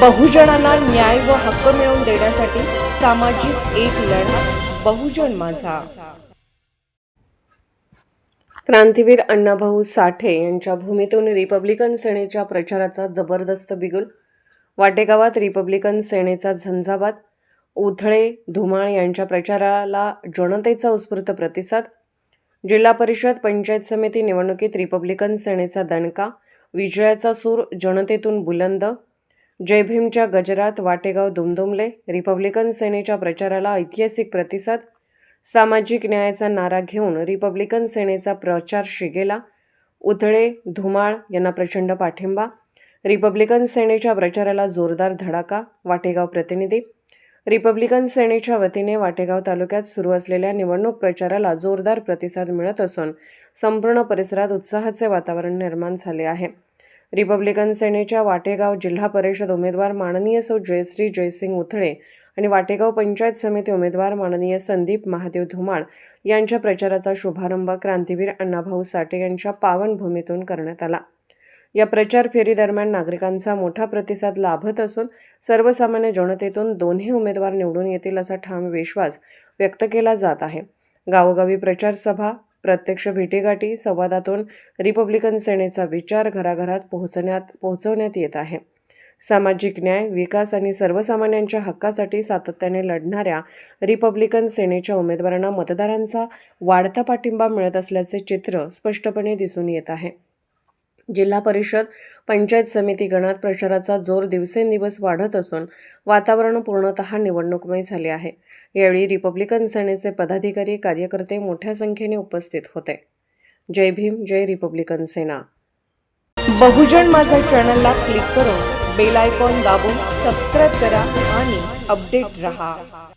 बहुजनांना न्याय व हक्क मिळवून देण्यासाठी सामाजिक एक लढा बहुजन माझा. क्रांतीवीर अण्णाभाऊ साठे यांच्या भूमीतून रिपब्लिकन सेनेच्या प्रचाराचा जबरदस्त बिगुल वाटेगावात रिपब्लिकन सेनेचा झंझावात उथळे धुमाळ यांच्या प्रचाराला जनतेचा उत्स्फूर्त प्रतिसाद जिल्हा परिषद पंचायत समिती निवडणुकीत रिपब्लिकन सेनेचा दणका विजयाचा सूर जनतेतून बुलंद जय भीमच्या गजरात वाटेगाव दुमदुमले रिपब्लिकन सेनेच्या प्रचाराला ऐतिहासिक प्रतिसाद सामाजिक न्यायाचा नारा घेऊन रिपब्लिकन सेनेचा प्रचार शिगेला उथळे धुमाळ यांना प्रचंड पाठिंबा रिपब्लिकन सेनेच्या प्रचाराला जोरदार धडाका वाटेगाव प्रतिनिधी रिपब्लिकन सेनेच्या वतीने वाटेगाव तालुक्यात सुरू असलेल्या निवडणूक प्रचाराला जोरदार प्रतिसाद मिळत असून संपूर्ण परिसरात उत्साहाचे वातावरण निर्माण झाले आहे. रिपब्लिकन सेनेच्या वाटेगाव जिल्हा परिषद उमेदवार माननीय सौ जयश्री जयसिंग उथळे आणि वाटेगाव पंचायत समिती उमेदवार माननीय संदीप महादेव धुमाळ यांच्या प्रचाराचा शुभारंभ क्रांतीवीर अण्णाभाऊ साठे यांच्या पावनभूमीतून करण्यात आला. या प्रचार फेरीदरम्यान नागरिकांचा मोठा प्रतिसाद लाभत असून सर्वसामान्य जनतेतून दोन्ही उमेदवार निवडून येतील असा ठाम विश्वास व्यक्त केला जात आहे. गावोगावी प्रचारसभा प्रत्यक्ष भेटीगाठी संवादातून रिपब्लिकन सेनेचा विचार घराघरात पोहोचण्यात पोहोचवण्यात येत आहे. सामाजिक न्याय विकास आणि सर्वसामान्यांच्या हक्कासाठी सातत्याने लढणाऱ्या रिपब्लिकन सेनेच्या उमेदवारांना मतदारांचा वाढता पाठिंबा मिळत असल्याचे चित्र स्पष्टपणे दिसून येत आहे. जिल्हा परिषद पंचायत समिती गणात प्रचाराचा जोर दिवसेंदिवस वाढत असून वातावरण पूर्णतः निवडणूकमय झाले आहे. यावेळी रिपब्लिकन सेनेचे पदाधिकारी कार्यकर्ते मोठ्या संख्येने उपस्थित होते. जय भीम जय रिपब्लिकन सेना. बहुजन माझा चॅनलला क्लिक करून बेल आयकॉन दाबून सबस्क्राईब करा आणि अपडेट रहा.